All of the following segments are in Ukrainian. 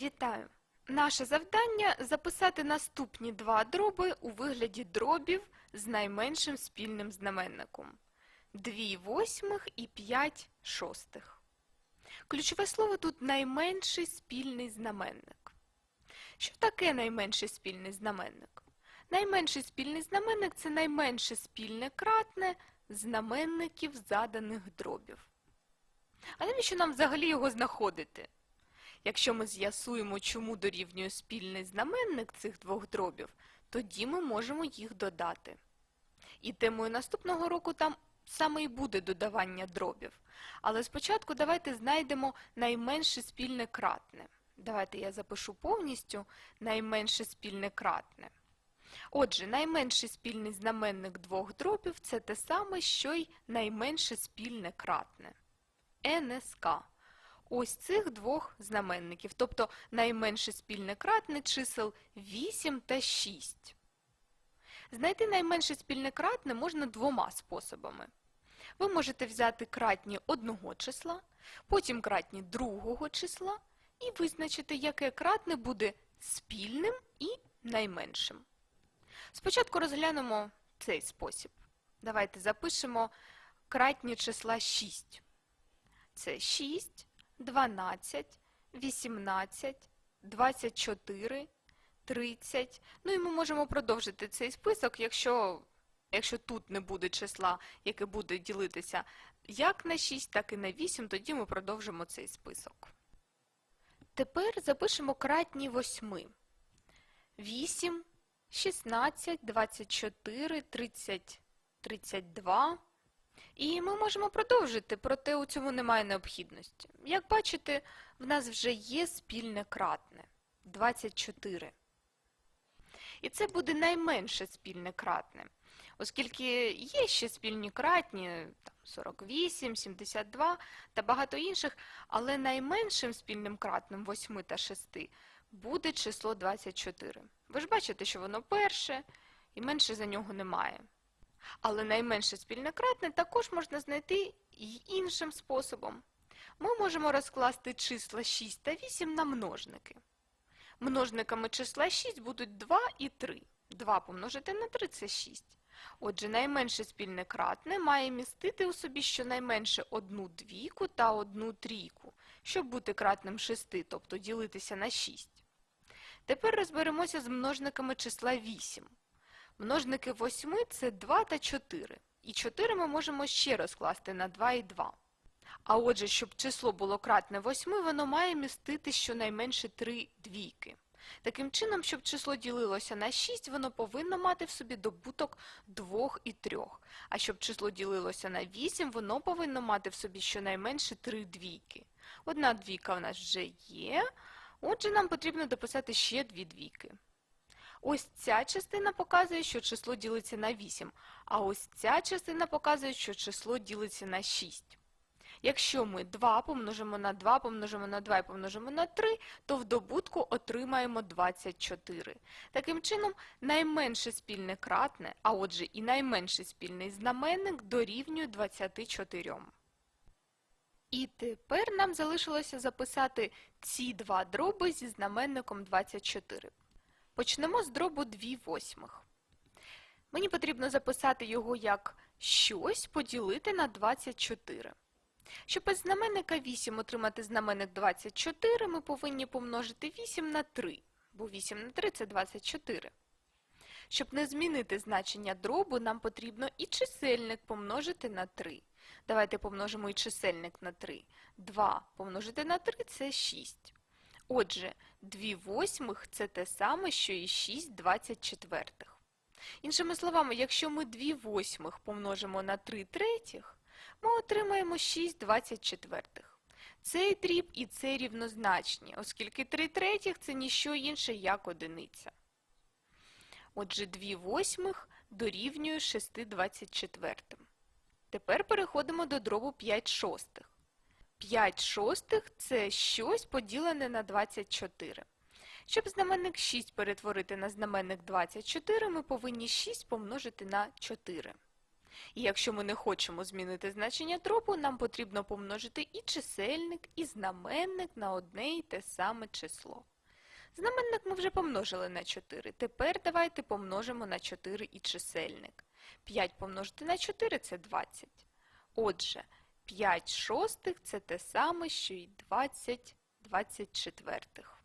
Вітаю! Наше завдання записати наступні два дроби у вигляді дробів з найменшим спільним знаменником. 2 восьмих і 5 шостих. Ключове слово тут найменший спільний знаменник. Що таке найменший спільний знаменник? Найменший спільний знаменник це найменше спільне кратне знаменників заданих дробів. А навіщо нам взагалі його знаходити? Якщо ми з'ясуємо, чому дорівнює спільний знаменник цих двох дробів, тоді ми можемо їх додати. І темою наступного року там саме і буде додавання дробів. Але спочатку давайте знайдемо найменше спільне кратне. Давайте я запишу повністю найменше спільне кратне. Отже, найменший спільний знаменник двох дробів це те саме, що й найменше спільне кратне. НСК. Ось цих двох знаменників, тобто найменше спільне кратне чисел 8 та 6. Знайти найменше спільне кратне можна двома способами. Ви можете взяти кратні одного числа, потім кратні другого числа і визначити, яке кратне буде спільним і найменшим. Спочатку розглянемо цей спосіб. Давайте запишемо кратні числа 6. Це 6, 12, 18, 24, 30. Ну і ми можемо продовжити цей список, якщо, якщо тут не буде числа, яке буде ділитися як на 6, так і на 8, тоді ми продовжимо цей список. Тепер запишемо кратні восьми. 8, 16, 24, 30, 32. І ми можемо продовжити, проте у цьому немає необхідності. Як бачите, в нас вже є спільне кратне 24. І це буде найменше спільне кратне, оскільки є ще спільні кратні там, 48, 72 та багато інших, але найменшим спільним кратним 8 та 6 буде число 24. Ви ж бачите, що воно перше і менше за нього немає. Але найменше спільне кратне також можна знайти й іншим способом. Ми можемо розкласти числа 6 та 8 на множники. Множниками числа 6 будуть 2 і 3. 2 помножити на 3 – це 6. Отже, найменше спільне кратне має містити у собі щонайменше одну двійку та одну трійку, щоб бути кратним 6, тобто ділитися на 6. Тепер розберемося з множниками числа 8. Множники 8 – це 2 та 4. І 4 ми можемо ще розкласти на 2 і 2. А отже, щоб число було кратне 8, воно має містити щонайменше 3 двійки. Таким чином, щоб число ділилося на 6, воно повинно мати в собі добуток 2 і 3. А щоб число ділилося на 8, воно повинно мати в собі щонайменше 3 двійки. Одна двійка в нас вже є, отже, нам потрібно дописати ще дві двійки. Ось ця частина показує, що число ділиться на 8, а ось ця частина показує, що число ділиться на 6. Якщо ми 2 помножимо на 2, помножимо на 2 і помножимо на 3, то в добутку отримаємо 24. Таким чином, найменше спільне кратне, а отже і найменший спільний знаменник дорівнює 24. І тепер нам залишилося записати ці два дроби зі знаменником 24. Почнемо з дробу 2 восьмих. Мені потрібно записати його як щось поділити на 24. Щоб із знаменника 8 отримати знаменник 24, ми повинні помножити 8 на 3, бо 8 на 3 – це 24. Щоб не змінити значення дробу, нам потрібно і чисельник помножити на 3. Давайте помножимо і чисельник на 3. 2 помножити на 3 – це 6. Отже, 2 восьмих – це те саме, що і 6 двадцятчетвертих. Іншими словами, якщо ми 2 восьмих помножимо на 3 третіх, ми отримаємо 6 двадцятчетвертих. Цей дріб і цей рівнозначні, оскільки 3 третіх – це ніщо інше, як одиниця. Отже, 2 восьмих дорівнює 6 двадцятчетвертим. Тепер переходимо до дробу 5 шостих. 5 шостих – це щось поділене на 24. Щоб знаменник 6 перетворити на знаменник 24, ми повинні 6 помножити на 4. І якщо ми не хочемо змінити значення дробу, нам потрібно помножити і чисельник, і знаменник на одне і те саме число. Знаменник ми вже помножили на 4. Тепер давайте помножимо на 4 і чисельник. 5 помножити на 4 – це 20. Отже, 5 шостих – це те саме, що й 20 двадцятчетвертих.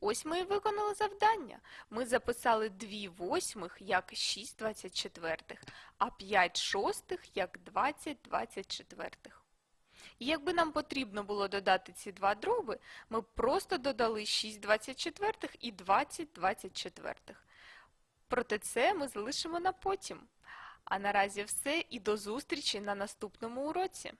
Ось ми і виконали завдання. Ми записали 2 восьмих як 6 двадцятчетвертих, а 5 шостих як 20 двадцятчетвертих. І якби нам потрібно було додати ці два дроби, ми просто додали 6 24 і 20 24. Проте це ми залишимо на потім. А наразі все і до зустрічі на наступному уроці.